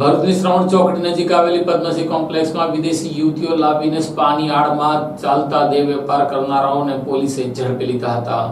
ભરૂચની શ્રવણ ચોકડી નજીક આવેલી પદ્મશ્રી કોમ્પ્લેક્સમાં વિદેશી યુવતીઓ લાવીને સ્પાની આડમાં ચાલતા દેહ વેપાર કરનારાઓને પોલીસે ઝડપી લીધા હતા.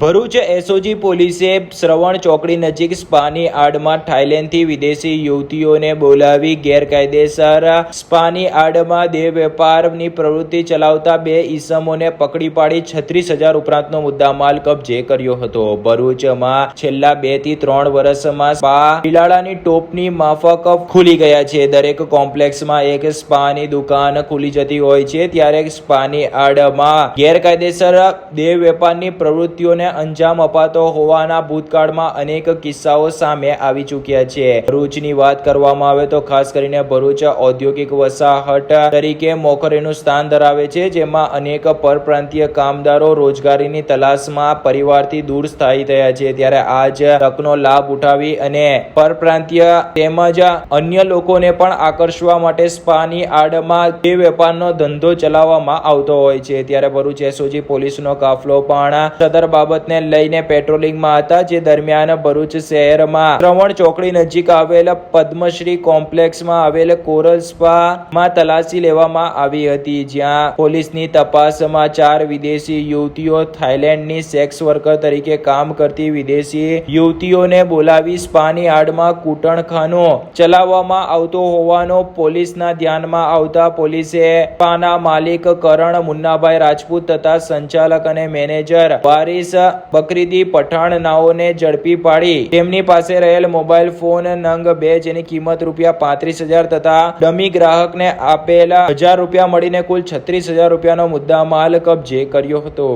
ભરૂચ એસઓજી પોલીસે શ્રવણ ચોકડી નજીક સ્પાની આડમાં થાઇલેન્ડથી વિદેશી યુવતીઓને બોલાવી ગેરકાયદેસર સ્પાની આડમાં દેહ વેપારની પ્રવૃત્તિ ચલાવતા બે ઈસમોને પકડી પાડી છત્રીસ હજાર ઉપરાંતનો મુદ્દામાલ કબજે કર્યો હતો. ભરૂચમાં છેલ્લા બેથી ત્રણ વર્ષમાં સ્પા બિલાડાની ટોપની માફક ખુલી ગયા છે. દરેક કોમ્પ્લેક્સમાં એક સ્પાની દુકાન ખુલી જતી હોય છે. ત્યારે સ્પાની આડમાં ગેરકાયદેસર દેહ વેપારની પ્રવૃત્તિઓને અંજામ અપાતો હોવાના ભૂતકાળમાં અનેક કિસ્સાઓ સામે આવી ચૂક્યા છે. ભરૂચની વાત કરવામાં આવે તો ખાસ કરીને ભરૂચ ઔદ્યોગિક વસાહત તરીકે મોખરેનું સ્થાન ધરાવે છે, જેમાં અનેક પરપ્રાંતીય કામદારો રોજગારીની તલાશમાં પરિવારથી દૂર સ્થાયી થયા છે. ત્યારે આજ તકનો લાભ ઉઠાવી અને પરપ્રાંતીય તેમજ અન્ય લોકોને પણ આકર્ષવા માટે સ્પાની આડમાં તે વેપારનો ધંધો ચલાવવામાં આવતો હોય છે. ત્યારે ભરૂચ એસઓજી પોલીસનો કાફલો પણ સદર બાબતને લઈને પેટ્રોલિંગમાં હતા, જે દરમિયાન ભરૂચ શહેરમાં શ્રવણ ચોકડી નજીક આવેલા પદ્મશ્રી કોમ્પ્લેક્સમાં આવેલ કોરલ સ્પામાં તલાશી લેવામાં આવી હતી, જ્યાં પોલીસની તપાસમાં ચાર વિદેશી યુવતીઓ થાઇલેન્ડની સેક્સ વર્કર તરીકે કામ કરતી વિદેશી યુવતીઓને બોલાવી સ્પાની આડમાં કૂટણખાનો ચલાવવામાં આવતો હોવાનો પોલીસના ધ્યાનમાં આવતા પોલીસે સ્પાના માલિક કરણ મુન્નાભાઈ રાજપૂત તથા સંચાલક અને મેનેજર વારિસ બકરીદી પઠાણ નાઓને ઝડપી પાડી. તેમની પાસે રહેલ મોબાઈલ ફોન નંગ બે જેની કિંમત રૂપિયા પાંત્રીસ હજાર તથા ડમી ગ્રાહકને આપેલા હજાર રૂપિયા મળીને કુલ છત્રીસ હજાર રૂપિયાનો મુદ્દામાલ કબજે કર્યો હતો.